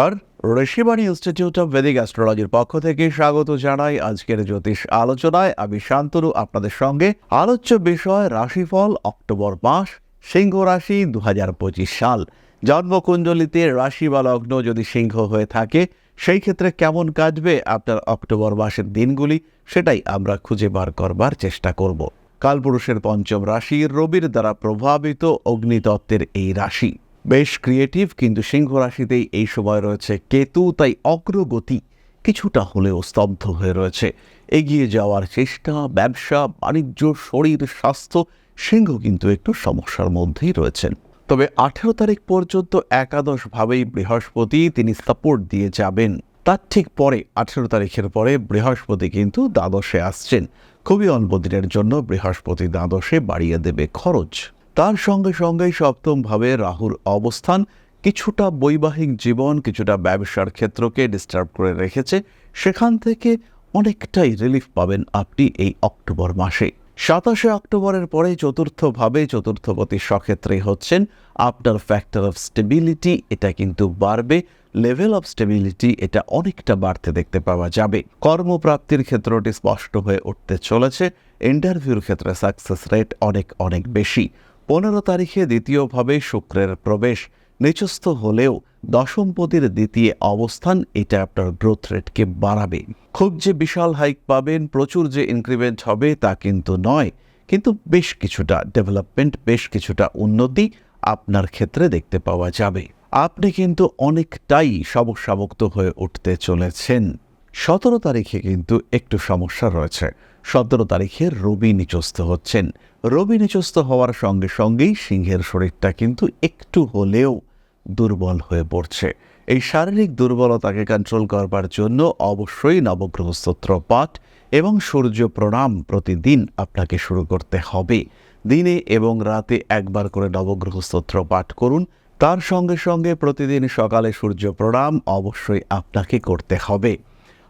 নমস্কার। Rishibani institute of Vedic অ্যাস্ট্রোলজির পক্ষ থেকে স্বাগত জানাই আজকের জ্যোতিষ আলোচনায়। আমি শান্তনু, আপনাদের সঙ্গে। আলোচ্য বিষয়, রাশিফল, অক্টোবর মাস, সিংহ রাশি দু হাজার পঁচিশ সাল। জন্মকুণ্ডলিতে রাশি বা লগ্ন যদি সিংহ হয়ে থাকে, সেই ক্ষেত্রে কেমন কাটবে আপনার অক্টোবর মাসের দিনগুলি, সেটাই আমরা খুঁজে বার করবার চেষ্টা করব। কালপুরুষের পঞ্চম রাশি রবির দ্বারা প্রভাবিত অগ্নিতত্ত্বের এই রাশি। বেশ ক্রিয়েটিভ কিন্তু সিংহ রাশিতেই এই সময় রয়েছে কেতু, তাই অগ্রগতি কিছুটা হলেও স্তব্ধ হয়ে রয়েছে। এগিয়ে যাওয়ার চেষ্টা, ব্যবসা, বাণিজ্য, শরীর, স্বাস্থ্য, সিংহ কিন্তু একটু সমস্যার মধ্যেই রয়েছেন। তবে আঠেরো তারিখ পর্যন্ত একাদশভাবেই বৃহস্পতি তিনি সাপোর্ট দিয়ে যাবেন। তার ঠিক পরে, আঠেরো তারিখের পরে বৃহস্পতি কিন্তু দ্বাদশে আসছেন। খুবই অল্প দিনের জন্য বৃহস্পতি দ্বাদশে বাড়িয়ে দেবে খরচ। তার সঙ্গে সঙ্গেই সপ্তমভাবে রাহুর অবস্থান, কিছুটা বৈবাহিক জীবন, কিছুটা ব্যবসার ক্ষেত্রকে ডিস্টার্ব করে রেখেছে। সেখান থেকে অনেকটাই রিলিফ পাবেন আপনি এই অক্টোবর মাসে। সাতাশে অক্টোবরের পরে চতুর্থভাবে চতুর্থপতি সক্ষেত্রে হচ্ছেন। আপনার ফ্যাক্টর অফ স্টেবিলিটি এটা কিন্তু বাড়বে। লেভেল অফ স্টেবিলিটি এটা অনেকটা বাড়তে দেখতে পাওয়া যাবে। কর্মপ্রাপ্তির ক্ষেত্রটি স্পষ্ট হয়ে উঠতে চলেছে। ইন্টারভিউর ক্ষেত্রে সাকসেস রেট অনেক অনেক বেশি। পনেরো তারিখে দ্বিতীয়ভাবে শুক্রের প্রবেশ। নিচস্থ হলেও দশমপতির দ্বিতীয় অবস্থান এটা আপনার গ্রোথ রেটকে বাড়াবে। খুব যে বিশাল হাইক পাবেন, প্রচুর যে ইনক্রিমেন্ট হবে তা কিন্তু নয়। কিন্তু বেশ কিছুটা ডেভেলপমেন্ট বেশ কিছুটা উন্নতি আপনার ক্ষেত্রে দেখতে পাওয়া যাবে। আপনি কিন্তু অনেকটাই সমস্যামুক্ত হয়ে উঠতে চলেছেন। সতেরো তারিখে কিন্তু একটু সমস্যা রয়েছে। সতেরো তারিখে রবি নিচস্থ হচ্ছেন। রবি নিচস্থ হওয়ার সঙ্গে সঙ্গেই সিংহের শরীরটা কিন্তু একটু হলেও দুর্বল হয়ে পড়ছে। এই শারীরিক দুর্বলতাকে কন্ট্রোল করবার জন্য অবশ্যই নবগ্রহ স্তোত্র পাঠ এবং সূর্য প্রণাম প্রতিদিন আপনাকে শুরু করতে হবে। দিনে এবং রাতে একবার করে নবগ্রহ স্তোত্র পাঠ করুন। তার সঙ্গে সঙ্গে প্রতিদিন সকালে সূর্য প্রণাম অবশ্যই আপনাকে করতে হবে।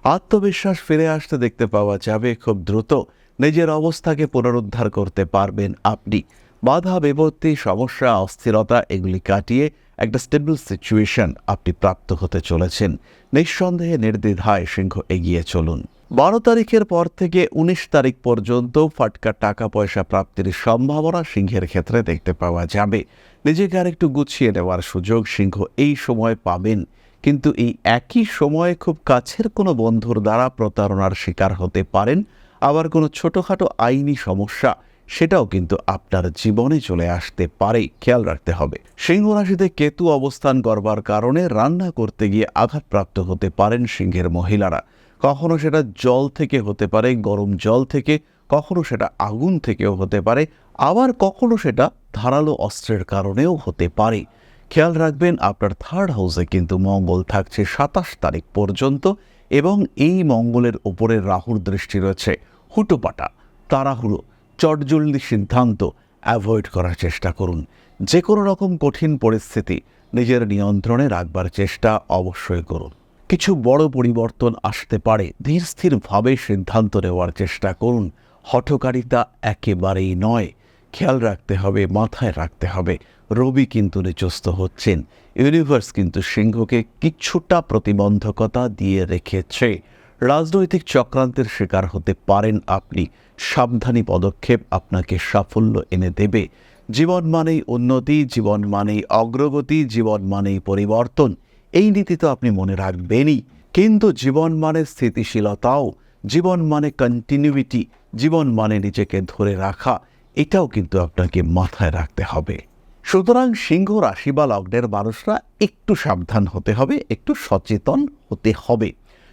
আত্মবিশ্বাস ফিরে আসতে দেখতে পাওয়া যাবে খুব দ্রুত। নিজের অবস্থাকে পুনরুদ্ধার করতে পারবেন আপনি। বাধা, বিপত্তি, সমস্যা, অস্থিরতা এগুলি কাটিয়ে একটা স্টেবল সিচুয়েশন আপনি প্রাপ্ত হতে চলেছেন। নিঃসন্দেহে নির্দ্বিধায় সিংহ এগিয়ে চলুন। বারো তারিখের পর থেকে উনিশ তারিখ পর্যন্ত ফাটকা টাকা পয়সা প্রাপ্তির সম্ভাবনা সিংহের ক্ষেত্রে দেখতে পাওয়া যাবে। নিজেকে আর একটু গুছিয়ে নেওয়ার সুযোগ সিংহ এই সময় পাবেন। কিন্তু এই একই সময়ে খুব কাছের কোনো বন্ধুর দ্বারা প্রতারণার শিকার হতে পারেন। আবার কোনো ছোটোখাটো আইনি সমস্যা, সেটাও কিন্তু আপনার জীবনে চলে আসতে পারে। খেয়াল রাখতে হবে। সিংহ রাশিতে কেতু অবস্থান করবার কারণে রান্না করতে গিয়ে আঘাতপ্রাপ্ত হতে পারেন সিংহের মহিলারা। কখনো সেটা জল থেকে হতে পারে, গরম জল থেকে, কখনো সেটা আগুন থেকেও হতে পারে, আবার কখনো সেটা ধারালো অস্ত্রের কারণেও হতে পারে। খেয়াল রাখবেন আপনার থার্ড হাউসে কিন্তু মঙ্গল থাকছে সাতাশ তারিখ পর্যন্ত এবং এই মঙ্গলের উপরে রাহুর দৃষ্টি রয়েছে হুটোপাটা, তাড়াহুড়ো, চটজলদি সিদ্ধান্ত অ্যাভয়েড করার চেষ্টা করুন। যে কোনো রকম কঠিন পরিস্থিতি নিজের নিয়ন্ত্রণে রাখবার চেষ্টা অবশ্যই করুন। কিছু বড় পরিবর্তন আসতে পারে, ধীর স্থিরভাবে সিদ্ধান্ত নেওয়ার চেষ্টা করুন। হঠকারিতা একেবারেই নয়। খেয়াল রাখতে হবে, মাথায় রাখতে হবে। রবি কিন্তু নিচস্ত হচ্ছেন। ইউনিভার্স কিন্তু সিংহকে কিছুটা প্রতিবন্ধকতা দিয়ে রেখেছে। রাজনৈতিক চক্রান্তের শিকার হতে পারেন আপনি। সাবধানী পদক্ষেপ আপনাকে সাফল্য এনে দেবে। জীবন মানেই উন্নতি, জীবন মানেই অগ্রগতি, জীবন মানেই পরিবর্তন। এই নীতি তো আপনি মনে রাখবেনই। কিন্তু জীবন মানে স্থিতিশীলতাও। জীবন মানে কন্টিনিউইটি জীবন মানে নিজেকে ধরে রাখা। এটাও কিন্তু আপনাকে মাথায় রাখতে হবে। সুতরাং সিংহ রাশি বা লগ্নের মানুষরা একটু সাবধান হতে হবে, একটু সচেতন হতে হবে।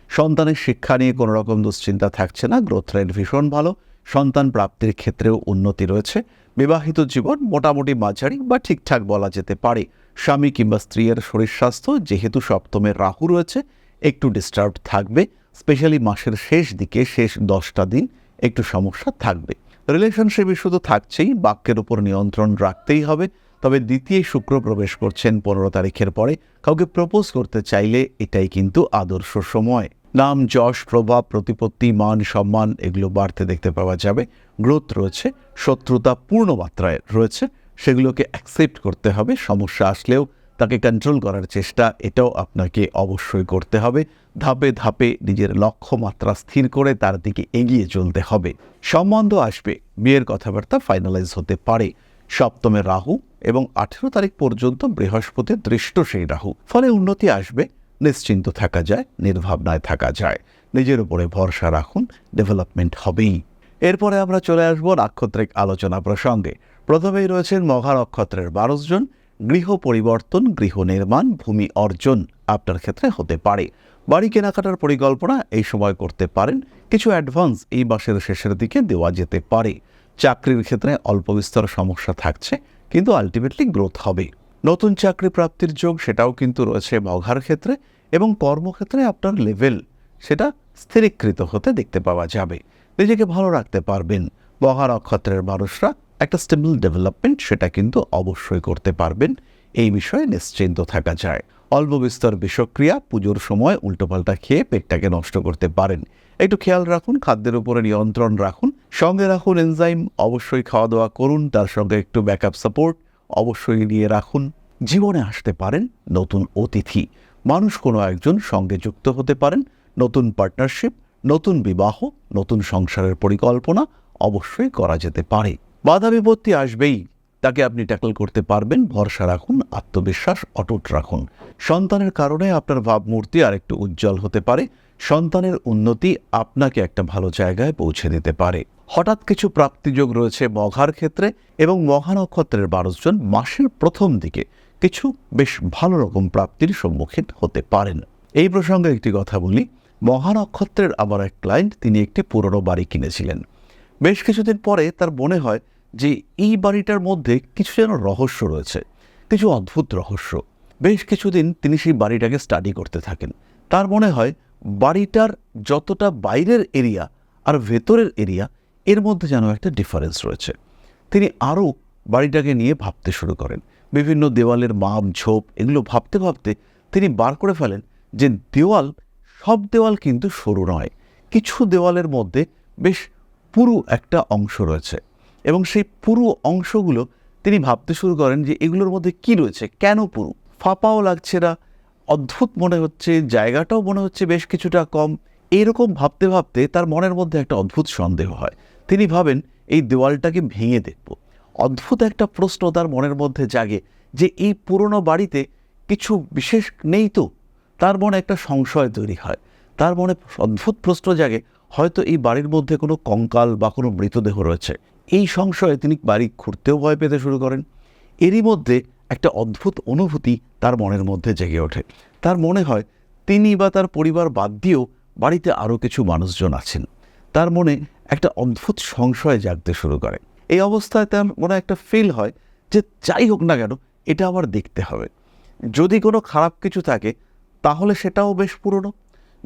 সন্তানের শিক্ষা নিয়ে কোনো রকম দুশ্চিন্তা থাকছে না গ্রোথ রেট ভীষণ ভালো, সন্তান প্রাপ্তির ক্ষেত্রেও উন্নতি রয়েছে। বিবাহিত জীবন মোটামুটি মাঝারি বা ঠিকঠাক বলা যেতে পারে। স্বামী কিংবা স্ত্রীর শরীর স্বাস্থ্য, যেহেতু সপ্তমের রাহু রয়েছে, একটু ডিস্টার্ব থাকবে স্পেশালি মাসের শেষ দিকে, শেষ দশটা দিন একটু সমস্যা থাকবে। রিলেশনশিপ তো থাকছেই, বাক্যের উপর নিয়ন্ত্রণ রাখতেই হবে। তবে দ্বিতীয় শুক্র প্রবেশ করছেন পনেরো তারিখের পরে। কাউকে প্রপোজ করতে চাইলে এটাই কিন্তু আদর্শ সময়। নাম, যশ, প্রভাব, প্রতিপত্তি, মান, সম্মান, এগুলো বাড়তে দেখতে পাওয়া যাবে। গ্রোথ রয়েছে, শত্রুতা পূর্ণ মাত্রায় রয়েছে। সেগুলোকে অ্যাকসেপ্ট করতে হবে, সমস্যা আসলেও তাকে কন্ট্রোল করার চেষ্টা, এটাও আপনাকে অবশ্যই করতে হবে। ধাপে ধাপে নিজের লক্ষ্যমাত্রা স্থির করে তার দিকে এগিয়ে চলতে হবে। সম্বন্ধ আসবে। বিয়ের কথাবার্তা ফাইনালাইজ হতে পারে। সপ্তমে রাহু এবং আঠেরো তারিখ পর্যন্ত বৃহস্পতির দৃষ্ট সেই রাহু। ফলে উন্নতি আসবে। নিশ্চিন্ত থাকা যায়, নির্ভাবনায় থাকা যায়। নিজের উপরে ভরসা রাখুন ডেভেলপমেন্ট হবেই। এরপরে আমরা চলে আসব নাক্ষত্রিক আলোচনা প্রসঙ্গে। প্রথমেই রয়েছেন মঘা নক্ষত্রের বারোশ জন। গৃহ পরিবর্তন, গৃহ নির্মাণ, ভূমি অর্জন আপনার ক্ষেত্রে হতে পারে। বাড়ি কেনাকাটার পরিকল্পনা এই সময় করতে পারেন। কিছু অ্যাডভান্স এই মাসের শেষের দিকে দেওয়া যেতে পারে। চাকরির ক্ষেত্রে অল্প বিস্তর সমস্যা থাকছে, কিন্তু আলটিমেটলি গ্রোথ হবে। নতুন চাকরি প্রাপ্তির যোগ সেটাও কিন্তু রয়েছে মঘার ক্ষেত্রে এবং কর্মক্ষেত্রে আপনার লেভেল সেটা স্থিরীকৃত হতে দেখতে পাওয়া যাবে। নিজেকে ভালো রাখতে পারবেন। মহা নক্ষত্রের মানুষরা একটা স্টেবল ডেভেলপমেন্ট সেটা কিন্তু অবশ্যই করতে পারবেন। এই বিষয়ে নিশ্চিন্ত থাকা যায়। অল্প বিস্তর বিষক্রিয়া পুজোর সময় উল্টোপাল্টা খেয়ে পেটটাকে নষ্ট করতে পারেন। একটু খেয়াল রাখুন, খাদ্যের উপরে নিয়ন্ত্রণ রাখুন। সঙ্গে রাখুন এনজাইম, অবশ্যই খাওয়া দাওয়া করুন, তার সঙ্গে একটু ব্যাকআপ সাপোর্ট অবশ্যই নিয়ে রাখুন। জীবনে আসতে পারেন নতুন অতিথি। মানুষ কোনো একজন সঙ্গে যুক্ত হতে পারেন, নতুন পার্টনারশিপ, নতুন বিবাহ, নতুন সংসারের পরিকল্পনা অবশ্যই করা যেতে পারে। বাধা বিপত্তি আসবেই। তাকে আপনি ট্যাকল করতে পারবেন, ভরসা রাখুন, আত্মবিশ্বাস অটুট রাখুন। সন্তানের কারণে আপনার ভাবমূর্তি আর একটু উজ্জ্বল হতে পারে, সন্তানের উন্নতি আপনাকে একটা ভালো জায়গায় পৌঁছে দিতে পারে। হঠাৎ কিছু প্রাপ্তিযোগ রয়েছে মঘার ক্ষেত্রে এবং মঘা নক্ষত্রের বারোজন মাসের প্রথম দিকে কিছু বেশ ভালো রকম প্রাপ্তির সম্মুখীন হতে পারেন। এই প্রসঙ্গে একটি কথা বলি, মহা নক্ষত্রের আমার এক ক্লায়েন্ট তিনি একটি পুরনো বাড়ি কিনেছিলেন। বেশ কিছুদিন পরে তার মনে হয় যে এই বাড়িটার মধ্যে কিছু যেন রহস্য রয়েছে, কিছু অদ্ভুত রহস্য। বেশ কিছুদিন তিনি সেই বাড়িটাকে স্টাডি করতে থাকেন। তার মনে হয় বাড়িটার যতটা বাইরের এরিয়া আর ভেতরের এরিয়া এর মধ্যে যেন একটা ডিফারেন্স রয়েছে। তিনি আরও বাড়িটাকে নিয়ে ভাবতে শুরু করেন। বিভিন্ন দেওয়ালের মাপ, ঝোপ, এগুলো ভাবতে ভাবতে তিনি বার করে ফেলেন যে দেওয়াল সব দেওয়াল কিন্তু সরু নয়। কিছু দেওয়ালের মধ্যে বেশ পুরু একটা অংশ রয়েছে। এবং সেই পুরু অংশগুলো তিনি ভাবতে শুরু করেন যে এগুলোর মধ্যে কি রয়েছে, কেন পুরু? ফাঁপাও লাগছে না, অদ্ভুত মনে হচ্ছে, জায়গাটাও মনে হচ্ছে বেশ কিছুটা কম। এরকম ভাবতে ভাবতে তার মনের মধ্যে একটা অদ্ভুত সন্দেহ হয়। তিনি ভাবেন, এই দেওয়ালটাকে ভেঙে দেখব। অদ্ভুত একটা প্রশ্ন তার মনের মধ্যে জাগে যে এই পুরনো বাড়িতে কিছু বিশেষ নেই তো? তার মনে একটা সংশয় তৈরি হয়। তার মনে অদ্ভুত প্রশ্ন জাগে, হয়তো এই বাড়ির মধ্যে কোনো কঙ্কাল বা কোনো মৃতদেহ রয়েছে। এই সংশয়ে তিনি বাড়ি ঘুরতেও ভয় পেতে শুরু করেন। এরই মধ্যে একটা অদ্ভুত অনুভূতি তার মনের মধ্যে জেগে ওঠে। তার মনে হয়, তিনি বা তার পরিবার বাদ দিয়েও বাড়িতে আরও কিছু মানুষজন আছেন। তার মনে একটা অদ্ভুত সংশয় জাগতে শুরু করে। এই অবস্থায় তার মনে একটা ফিল হয় যে, যাই হোক না কেন, এটা আবার দেখতে হবে। যদি কোনো খারাপ কিছু থাকে, তাহলে সেটাও বেশ পুরনো।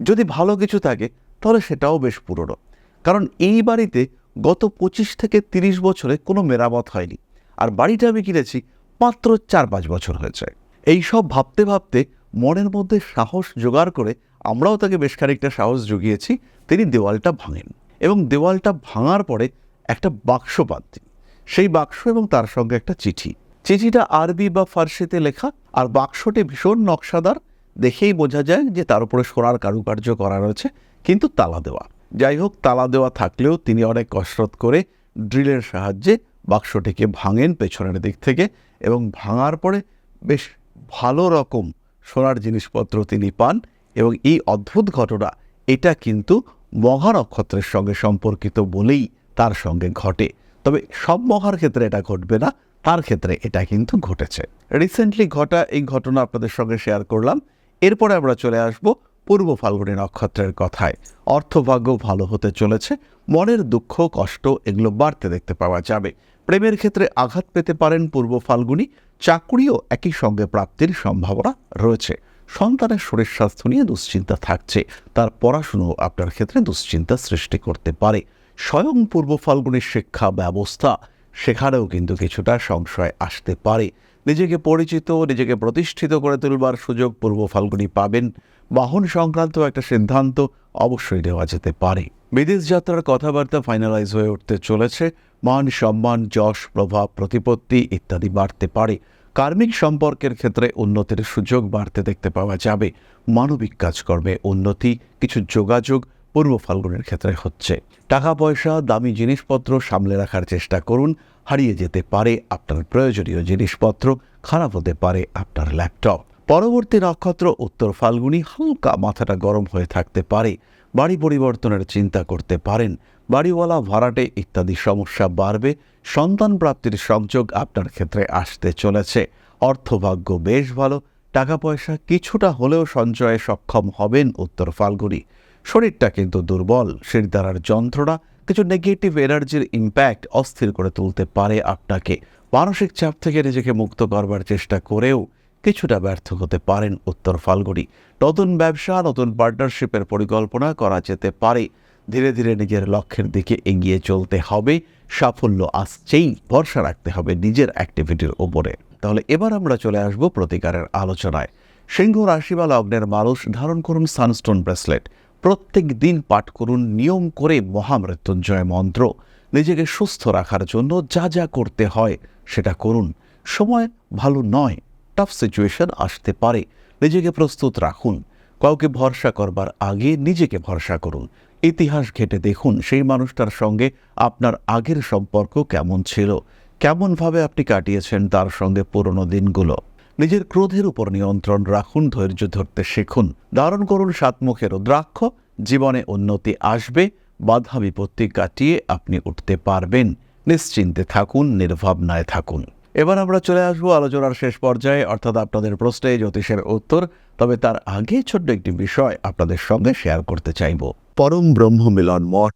যদি ভালো কিছু থাকে, তাহলে সেটাও বেশ পুরনো। কারণ এই বাড়িতে গত পঁচিশ থেকে তিরিশ বছরে কোনো মেরামত হয়নি। আর বাড়িটা আমি কিনেছি মাত্র চার পাঁচ বছর হয়েছে। এই সব ভাবতে ভাবতে মনের মধ্যে সাহস জোগাড় করে আমরাও তাকে বেশ খানিকটা সাহস জুগিয়েছি, তিনি দেওয়ালটা ভাঙেন এবং দেওয়ালটা ভাঙার পরে একটা বাক্স পান তিনি সেই বাক্স এবং তার সঙ্গে একটা চিঠি। চিঠিটা আরবি বা ফার্সিতে লেখা আর বাক্সটি ভীষণ নকশাদার, দেখেই বোঝা যায় যে তার উপরে সোনার কারুকার্য করা রয়েছে, কিন্তু তালা দেওয়া। যাই হোক তালা দেওয়া থাকলেও তিনি অনেক কসরত করে ড্রিলের সাহায্যে বাক্সটিকে ভাঙেন পেছনের দিক থেকে এবং ভাঙার পরে বেশ ভালো রকম সোনার জিনিসপত্র তিনি পান এবং এই অদ্ভুত ঘটনা, এটা কিন্তু মহা নক্ষত্রের সঙ্গে সম্পর্কিত বলেই তার সঙ্গে ঘটে। তবে সব মহার ক্ষেত্রে এটা ঘটবে না, তার ক্ষেত্রে এটা কিন্তু ঘটেছে। রিসেন্টলি ঘটা এই ঘটনা আপনাদের সঙ্গে শেয়ার করলাম। এরপরে আমরা চলে আসব পূর্ব ফাল্গুনী নক্ষত্রের কথায় অর্থভাগ্য ভালো হতে চলেছে, মনের দুঃখ, কষ্ট এগুলো বাড়তে দেখতে পাওয়া যাবে। প্রেমের ক্ষেত্রে আঘাত পেতে পারেন পূর্ব ফাল্গুনী, চাকুরিও একই সঙ্গে প্রাপ্তির সম্ভাবনা রয়েছে। সন্তানের শরীর স্বাস্থ্য নিয়ে দুশ্চিন্তা থাকছে, তার পড়াশুনো আপনার ক্ষেত্রে দুশ্চিন্তা সৃষ্টি করতে পারে। স্বয়ং পূর্ব ফাল্গুনের শিক্ষা ব্যবস্থা, সেখানেও কিন্তু কিছুটা সংশয় আসতে পারে। নিজেকে পরিচিত, নিজেকে প্রতিষ্ঠিত করে তুলবার সুযোগ পূর্ব ফাল্গুনি পাবেন। বাহন সংক্রান্ত একটা সিদ্ধান্ত অবশ্যই নেওয়া যেতে পারে। বিদেশ যাত্রার কথাবার্তা ফাইনালাইজ হয়ে উঠতে চলেছে। মান সম্মান, যশ, প্রভাব, প্রতিপত্তি ইত্যাদি বাড়তে পারে। কার্মিক সম্পর্কের ক্ষেত্রে উন্নতির সুযোগ বাড়তে দেখতে পাওয়া যাবে। মানবিক কাজকর্মে উন্নতি, কিছু যোগাযোগ পূর্ব ফাল্গুনের ক্ষেত্রে হচ্ছে। টাকা, পয়সা, দামি জিনিসপত্র সামলে রাখার চেষ্টা করুন। হারিয়ে যেতে পারে আপনার প্রয়োজনীয় জিনিসপত্র, খারাপ হতে পারে আপনার ল্যাপটপ পরবর্তী নক্ষত্র উত্তর ফাল্গুনি হালকা মাথাটা গরম হয়ে থাকতে পারে, বাড়ি পরিবর্তনের চিন্তা করতে পারেন, বাড়িওয়ালা, ভাড়াটে ইত্যাদি সমস্যা বাড়বে, সন্তান প্রাপ্তির সংযোগ আপনার ক্ষেত্রে আসতে চলেছে, অর্থভাগ্য বেশ ভালো টাকা পয়সা কিছুটা হলেও সঞ্চয়ে সক্ষম হবেন উত্তর ফাল্গুনি। শরীরটা কিন্তু দুর্বল শিরদারার যন্ত্রণা, কিছু নেগেটিভ এনার্জির ইম্প্যাক্ট অস্থির করে তুলতে পারে আপনাকে। মানসিক চাপ থেকে নিজেকে মুক্ত করবার চেষ্টা করেও কিছুটা ব্যর্থ হতে পারেন উত্তর ফাল্গুনি। নতুন ব্যবসা, নতুন পার্টনারশিপের পরিকল্পনা করা যেতে পারে। ধীরে ধীরে নিজের লক্ষ্যের দিকে এগিয়ে চলতে হবে। সাফল্য আসছেই, ভরসা রাখতে হবে নিজের অ্যাক্টিভিটির ওপরে তাহলে এবার আমরা চলে আসব প্রতিকারের আলোচনায়। সিংহ রাশি বা লগ্নের মানুষ, ধারণ করুন সানস্টোন ব্রেসলেট। প্রত্যেক দিন পাঠ করুন নিয়ম করে মহামৃত্যুঞ্জয় মন্ত্র। নিজেকে সুস্থ রাখার জন্য যা যা করতে হয় সেটা করুন। সময় ভালো নয়। টাফ সিচুয়েশন আসতে পারে। নিজেকে প্রস্তুত রাখুন। কাউকে ভরসা করবার আগে নিজেকে ভরসা করুন। ইতিহাস ঘেটে দেখুন সেই মানুষটার সঙ্গে আপনার আগের সম্পর্ক কেমন ছিল। কেমনভাবে আপনি কাটিয়েছেন তার সঙ্গে পুরনো দিনগুলো। নিজের ক্রোধের উপর নিয়ন্ত্রণ রাখুন, ধৈর্য ধরতে শিখুন। ধারণ করুন সাতমুখের রুদ্রাক্ষ জীবনে উন্নতি আসবে। বাধা বিপত্তি কাটিয়ে আপনি উঠতে পারবেন। নিশ্চিন্তে থাকুন, নির্ভাবনায় থাকুন। এবার আমরা চলে আসব আলোচনার শেষ পর্যায়ে, অর্থাৎ আপনাদের প্রশ্নে জ্যোতিষের উত্তর, তবে তার আগে ছোট্ট একটি বিষয় আপনাদের সঙ্গে শেয়ার করতে চাইব। পরম ব্রহ্ম মিলন মঠ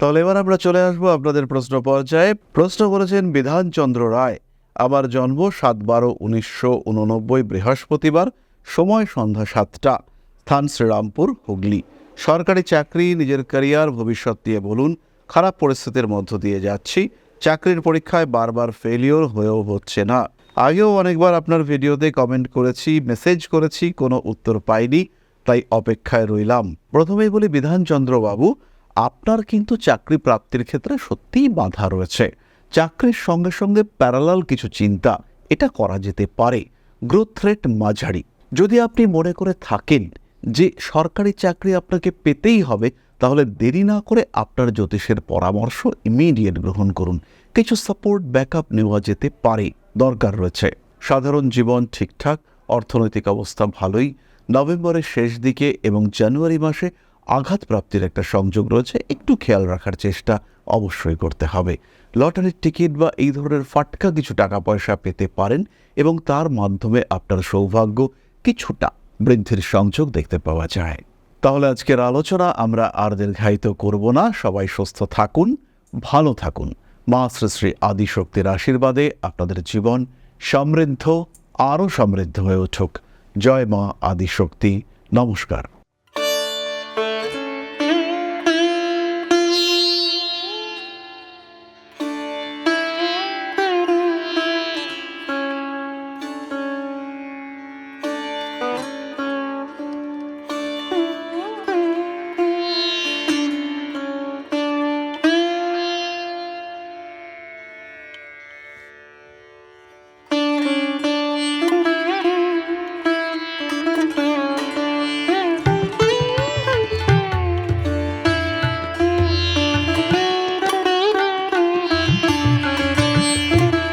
তাহলে এবার আমরা চলে আসব আপনাদের প্রশ্ন পর্যায়ে। প্রশ্ন করেছেন বিধানচন্দ্র রায় আমার জন্ম সাত বারো উনিশশো উননব্বই বৃহস্পতিবার, সময় সন্ধ্যা সাতটা, স্থান শ্রীরামপুর, হুগলি। সরকারি চাকরি, নিজের ক্যারিয়ার, ভবিষ্যৎ দিয়ে বলুন, খারাপ পরিস্থিতির মধ্য দিয়ে যাচ্ছি, চাকরির পরীক্ষায় বারবার ফেলিওর হয়েও হচ্ছে না। আগেও অনেকবার আপনার ভিডিওতে কমেন্ট করেছি মেসেজ করেছি, কোনো উত্তর পাইনি, তাই অপেক্ষায় রইলাম। প্রথমেই বলি বিধানচন্দ্রবাবু আপনার কিন্তু চাকরি প্রাপ্তির ক্ষেত্রে সত্যিই বাধা রয়েছে। চাকরির সঙ্গে সঙ্গে প্যারালাল কিছু চিন্তা, এটা করা যেতে পারে। গ্রোথ রেট মাঝারি। যদি আপনি মনে করে থাকেন যে সরকারি চাকরি আপনাকে পেতেই হবে, তাহলে দেরি না করে আপনার জ্যোতিষের পরামর্শ ইমিডিয়েট গ্রহণ করুন। কিছু সাপোর্ট ব্যাকআপ নেওয়া যেতে পারে, দরকার রয়েছে। সাধারণ জীবন ঠিকঠাক, অর্থনৈতিক অবস্থা ভালোই। নভেম্বরের শেষ দিকে এবং জানুয়ারি মাসে আঘাত প্রাপ্তির একটা সংযোগ রয়েছে, একটু খেয়াল রাখার চেষ্টা অবশ্যই করতে হবে। লটারির টিকিট বা এই ধরনের ফাটকা কিছু টাকা পয়সা পেতে পারেন এবং তার মাধ্যমে আপনার সৌভাগ্য কিছুটা বৃদ্ধির সংযোগ দেখতে পাওয়া যায়। তাহলে আজকের আলোচনা আমরা আর দীর্ঘায়িত করব না। সবাই সুস্থ থাকুন, ভালো থাকুন। মা শ্রী শ্রী আদিশক্তির আশীর্বাদে আপনাদের জীবন সমৃদ্ধ, আরও সমৃদ্ধ হয়ে উঠুক। জয় মা আদিশক্তি। নমস্কার।